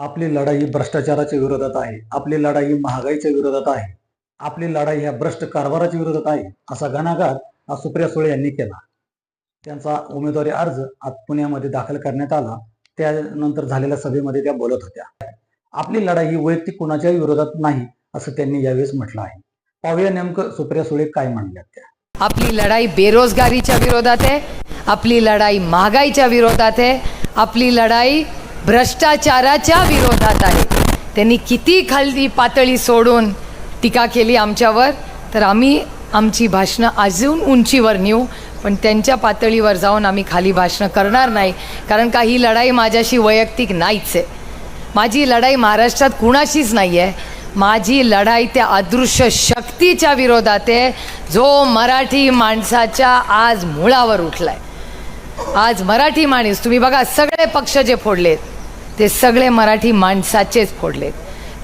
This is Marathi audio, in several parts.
आपली लढाई भ्रष्टाचाराच्या विरोधात आहे. आपली लढाई महागाईच्या विरोधात आहे. आपली लढाई ह्या भ्रष्ट कारभाराच्या विरोधात आहे असा घणाघात आज सुप्रिया सुळे यांनी केला. त्यांचा उमेदवारी अर्ज आज पुण्यामध्ये दाखल करण्यात आला. त्यानंतर झालेल्या सभेमध्ये त्या बोलत होत्या. आपली लढाई ही वैयक्तिक कुणाच्याही विरोधात नाही असं त्यांनी यावेळेस म्हटलं आहे. पाहूया नेमकं सुप्रिया सुळे काय म्हणल्यात त्या. आपली लढाई बेरोजगारीच्या विरोधात आहे. आपली लढाई महागाईच्या विरोधात आहे. आपली लढाई भ्रष्टाचाराच्या विरोधात आहे. त्यांनी किती खालती पातळी सोडून टीका केली आमच्यावर तर आम्ही आमची भाषणं अजून उंचीवर नेऊ पण त्यांच्या पातळीवर जाऊन आम्ही खाली भाषणं करणार नाही कारण का ही लढाई माझ्याशी वैयक्तिक नाहीच आहे. माझी लढाई महाराष्ट्रात कुणाशीच नाही आहे माझी लढाई त्या अदृश्य शक्तीच्या विरोधात आहे जो मराठी माणसाच्या आज मुळावर उठलाय. आज मराठी माणूस तुम्ही बघा सगळे पक्ष जे फोडलेत ते सगळे मराठी माणसाचेच फोडलेत.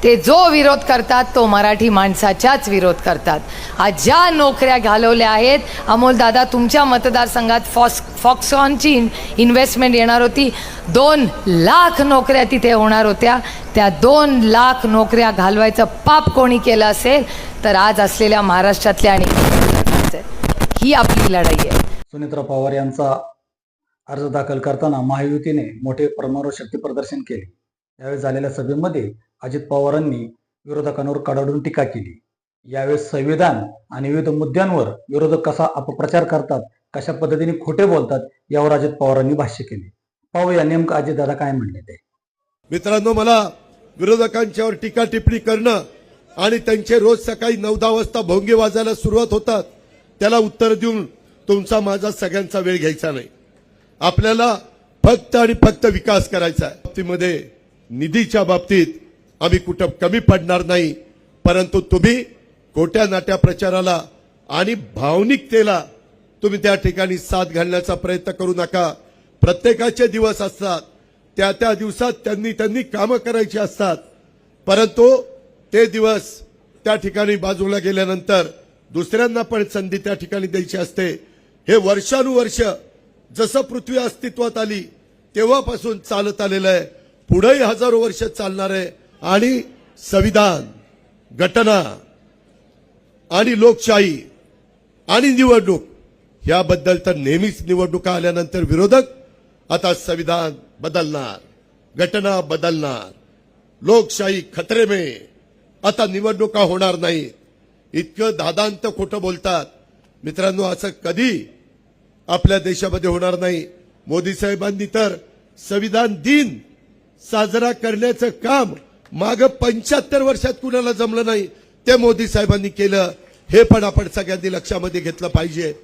ते जो विरोध करतात तो मराठी माणसाच्याच विरोध करतात. आज ज्या नोकऱ्या घालवल्या आहेत अमोल दादा तुमच्या मतदारसंघात फॉक्स फॉक्सॉनची इन इन्व्हेस्टमेंट येणार होती. दोन लाख नोकऱ्या तिथे होणार होत्या. त्या दोन लाख नोकऱ्या घालवायचं पाप कोणी केलं असेल तर आज असलेल्या महाराष्ट्रातल्या आणि ही आपली लढाई आहे. सुनित्रा पवार यांचा अर्ज दाखल करताना महायुतीने मोठे प्रमाणावर शक्ती प्रदर्शन केले. यावेळी झालेल्या सभेमध्ये अजित पवारांनी विरोधकांवर कडाडून टीका केली. यावेळेस संविधान आणि विविध मुद्द्यांवर विरोधक कसा अपप्रचार करतात कशा पद्धतीने खोटे बोलतात यावर अजित पवारांनी भाष्य केले. पाहूया नेमकं अजितदादा काय म्हणले ते. मित्रांनो मला विरोधकांच्यावर टीका टिप्पणी करणं आणि त्यांचे रोज सकाळी नऊ दहा वाजता भोंगे वाजायला सुरुवात होतात त्याला उत्तर देऊन तुमचा माझा सगळ्यांचा वेळ घ्यायचा नाही. आपल्याला फक्त आणि फक्त विकास करायचा आहे. बाबतीमध्ये निधीच्या बाबतीत आम्ही कुठं कमी पडणार नाही परंतु तुम्ही खोट्या नाट्या प्रचाराला आणि भावनिकतेला तुम्ही त्या ठिकाणी साथ घालण्याचा प्रयत्न करू नका. प्रत्येकाचे दिवस असतात त्या त्या दिवसात त्यांनी त्यांनी कामं करायची असतात परंतु ते दिवस त्या ठिकाणी बाजूला गेल्यानंतर दुसऱ्यांना पण संधी त्या ठिकाणी द्यायची असते. हे वर्षानुवर्ष जसं पृथ्वी अस्तित्वात आली तेव्हापासून चालत आलेलं आहे. पुढेही हजारो वर्ष चालणार आहे. आणि संविधान घटना आणि लोकशाही आणि निवडणूक याबद्दल तर नेहमीच निवडणुका आल्यानंतर विरोधक आता संविधान बदलणार घटना बदलणार लोकशाही खतरे में आता निवडणुका होणार नाही इतकं दादांत खोटं बोलतात. मित्रांनो असं कधी आपल्या देशामध्ये होणार नाही. मोदी साहेबांनी तर संविधान दिन साजरा करण्याचं काम माग पंच्याहत्तर वर्षात कुणाला जमलं नाही ते मोदी साहेबांनी केलं. हे पण आपण सगळ्यांनी लक्षामध्ये घेतलं पाहिजे.